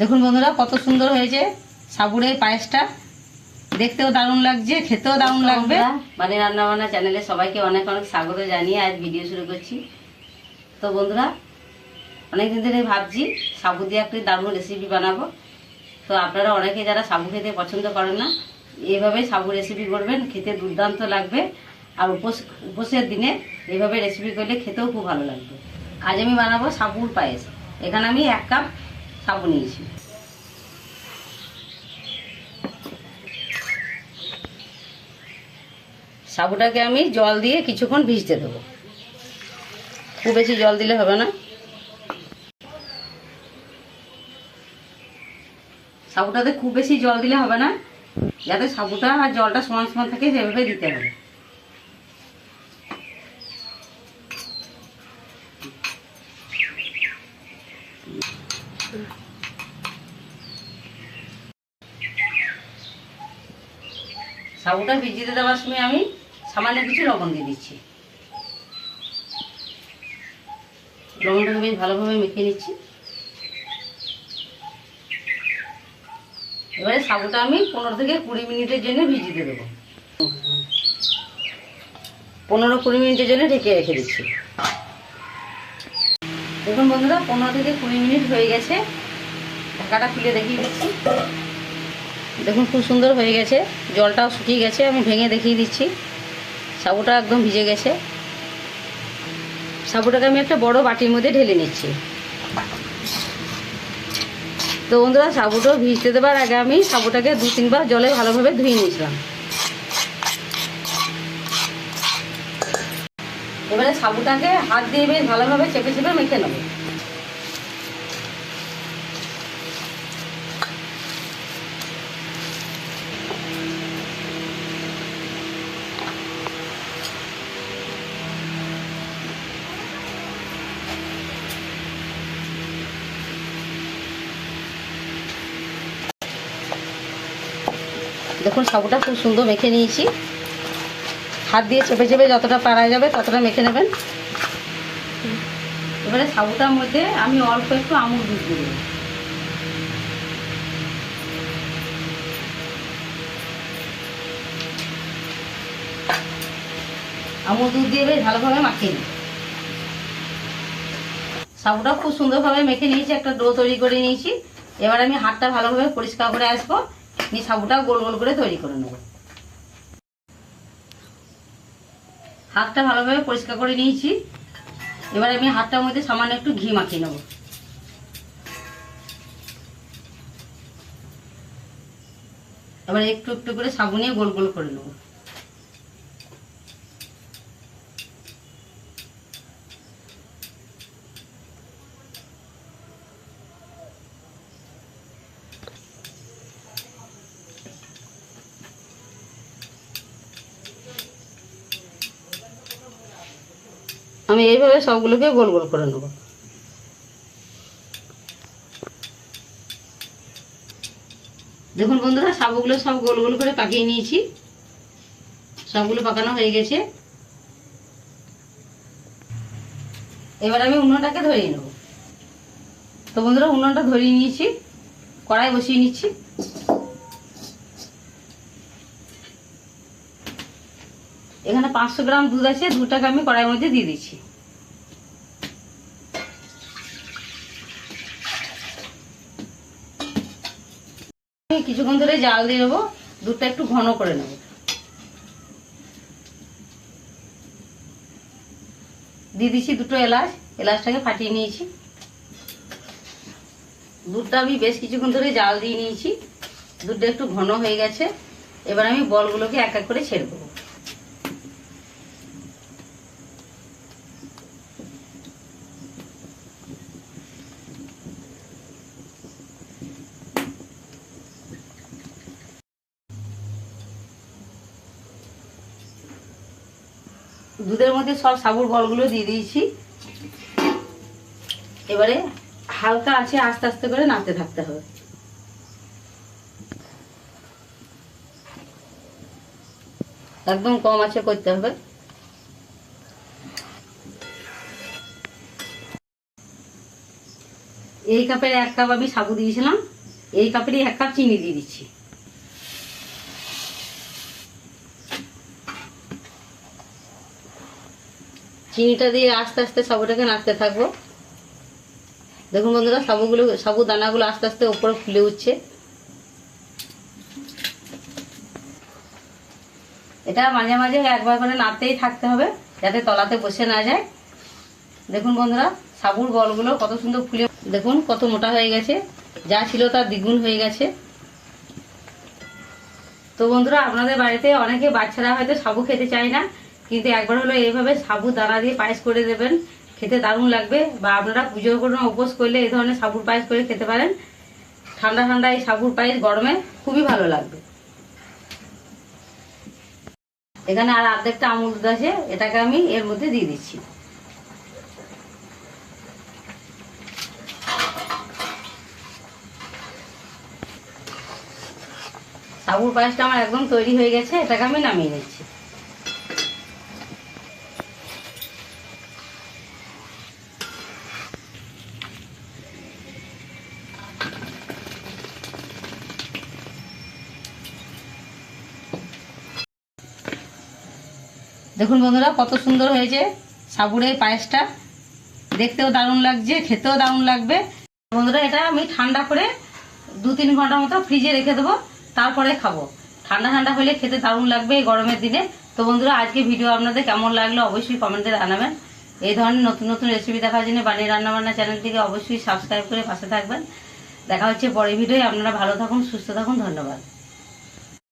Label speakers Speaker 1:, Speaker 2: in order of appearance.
Speaker 1: দেখুন বন্ধুরা কত সুন্দর হয়েছে। সাবুরের পায়েসটা। দেখতেও দারুণ লাগছে খেতেও দারুণ লাগবে। মানে রান্না বান্না চ্যানেলে সবাইকে অনেক অনেক স্বাগত জানিয়ে আজ ভিডিও শুরু করছি। তো বন্ধুরা অনেকদিন ধরে ভাবছি সাবু দিয়ে একটি দারুণ রেসিপি বানাবো। তো আপনারা অনেকে যারা সাবু খেতে পছন্দ করেন না এইভাবে সাবু রেসিপি করবেন খেতে দুর্দান্ত লাগবে। আর উপোস উপোসের দিনে এইভাবে রেসিপি করলে খেতেও খুব ভালো লাগবে। আজ আমি বানাবো সাবুর পায়েস। এখানে আমি এক কাপ সাবু নিয়েছি। সাবুটাকে আমি জল দিয়ে কিছুক্ষণ ভিজতে দেবো। খুব বেশি জল দিলে হবে না। সাবুটাতে খুব বেশি জল দিলে হবে না। যাতে সাবুটা আর জলটা সমান সমান থাকে, সেভাবে দিতে হবে। সাবুটা ভিজিয়ে দেওয়ার সময় আমি সামান্য কিছু লবণ দিয়ে দিচ্ছি। লবণটাকে বেশ ভালোভাবে মেখে নিচ্ছি। এবারে সাবুটা আমি পনেরো থেকে কুড়ি মিনিটের জন্য ভিজিয়ে দেবো। পনেরো কুড়ি মিনিটের জন্য ঢেকে রেখে দিচ্ছি। দেখুন বন্ধুরা, পনেরো থেকে কুড়ি মিনিট হয়ে গেছে। ঢাকাটা খুলে দেখিয়ে দিচ্ছি। দেখুন, খুব সুন্দর হয়ে গেছে। জলটাও শুকিয়ে গেছে, আমি ভেঙে দেখিয়ে দিচ্ছি। সাবুটা একদম ভিজে গেছে। সাবুটাকে আমি একটা বড় বাটির মধ্যে ঢেলে নিচ্ছি। তো বন্ধুরা, সাবুটাও ভিজতে দেবার আগে আমি সাবুটাকে দু তিনবার জলে ভালোভাবে ধুয়ে নিয়েছিলাম। এবারে সাবুটাকে হাত দিয়ে বেশ ভালোভাবে চেপে চেপে মেখে নেব। দেখুন, সাবুটা খুব সুন্দর মেখে নিয়েছি। হাত দিয়ে চেপে চেপে যতটা পারা যাবে, ততটা মেখে নেবেন। এবারে সাবুটার মধ্যে আমি অল্প একটু আমুল দুধ দেবো। আমুল দুধ দিয়ে বেশ ভালোভাবে মাখিয়ে নিই। সাবুটা খুব সুন্দরভাবে মেখে নিয়েছি, একটা ডো তৈরি করে নিয়েছি। এবার আমি হাতটা ভালোভাবে পরিষ্কার করে আসব। নিয়ে সাবুটা গোল গোল করে তৈরি করে নেব। হাতটা ভালোভাবে পরিষ্কার করে নিয়েছি। এবার আমি হাতটার মধ্যে সামান্য একটু ঘি মাখিয়ে নেব। এবার একটু একটু করে সাবু নিয়ে গোল গোল করে নেব। আমি এইভাবে সবগুলোকে গোল গোল করে নেব। দেখুন বন্ধুরা সাবুগুলো সব গোল গোল করে পাকিয়ে নিয়েছি। সবগুলো পাকানো হয়ে গেছে। এবার আমি উনুনটাকে ধরিয়ে নেব। তো বন্ধুরা, উনুনটা ধরিয়ে নিয়েছি, কড়াই বসিয়ে নিচ্ছি। এখানে পাঁচশো গ্রাম দুধ আছে, দুধটাকে আমি কড়াইয়ের মধ্যে দিয়ে দিচ্ছি। কিছুক্ষণ ধরে জাল দিয়ে নেব, দুধটা একটু ঘন করে নেব। দিয়ে দিচ্ছি দুটো এলাচ, এলাচটাকে ফাটিয়ে নিয়েছি। দুধটা আমি বেশ কিছুক্ষণ ধরে জাল দিয়ে নিয়েছি। দুধটা একটু ঘন হয়ে গেছে। এবার আমি বলগুলোকে এক এক করে ছেড়ে দেবো। দুধের মধ্যে সব সাবুর বলগুলো দিয়ে দিয়েছি। এবারে হালকা আছে, আস্তে আস্তে করে নাড়তে থাকতে হবে। একদম কম আছে করতে হবে। এই কাপের এক কাপ আমি সাবু দিয়েছিলাম, এই কাপেরই এক কাপ চিনি দিয়ে দিচ্ছি। চিনিটা দিয়ে আস্তে আস্তে সাবুটাকে নাড়তে থাকব। দেখুন বন্ধুরা, সাবুগুলো, সাবু দানাগুলো আস্তে আস্তে ওপরে ফুলে উঠছে। এটা মাঝে মাঝে একবার করে নাড়তেই থাকতে হবে, যাতে তলাতে বসে না যায়। দেখুন বন্ধুরা, সাবুর বলগুলো কত সুন্দর ফুলে দেখুন, কত মোটা হয়ে গেছে। যা ছিল তার দ্বিগুণ হয়ে গেছে। তো বন্ধুরা, আপনাদের বাড়িতে অনেকে বাচ্চারা হয়তো সাবু খেতে চায় না। কিন্তু একবার হলো এইভাবে সাবু দানা দিয়ে পায়েস করে দেবেন, খেতে দারুণ লাগবে। বা আপনারা পুজোর কোনো উপোস করলে এই ধরনের সাবুর পায়েস করে খেতে পারেন। ঠান্ডা ঠান্ডা এই সাবুর পায়েস গরমে খুবই ভালো লাগবে। এখানে আর অর্ধেকটা আমুল দুধ আছে, এটাকে আমি এর মধ্যে দিয়ে দিচ্ছি। সাবুর পায়েসটা আমার একদম তৈরি হয়ে গেছে, এটাকে আমি নামিয়ে নিচ্ছি। দেখুন বন্ধুরা, কত সুন্দর হয়েছে সাবুরের পায়েসটা। দেখতেও দারুণ লাগছে, খেতেও দারুণ লাগবে। বন্ধুরা, এটা আমি ঠান্ডা করে দু তিন ঘণ্টা মতো ফ্রিজে রেখে দেবো, তারপরে খাব। ঠান্ডা ঠান্ডা হলে খেতে দারুণ লাগবে এই গরমের দিনে। তো বন্ধুরা, আজকে ভিডিও আপনাদের কেমন লাগল অবশ্যই কমেন্টে জানাবেন। এই ধরনের নতুন নতুন রেসিপি দেখার জন্য বানিয়ে রান্নাবান্না চ্যানেলটিকে অবশ্যই সাবস্ক্রাইব করে পাশে থাকবেন। দেখা হচ্ছে পরের ভিডিওয়। আপনারা ভালো থাকুন, সুস্থ থাকুন, ধন্যবাদ।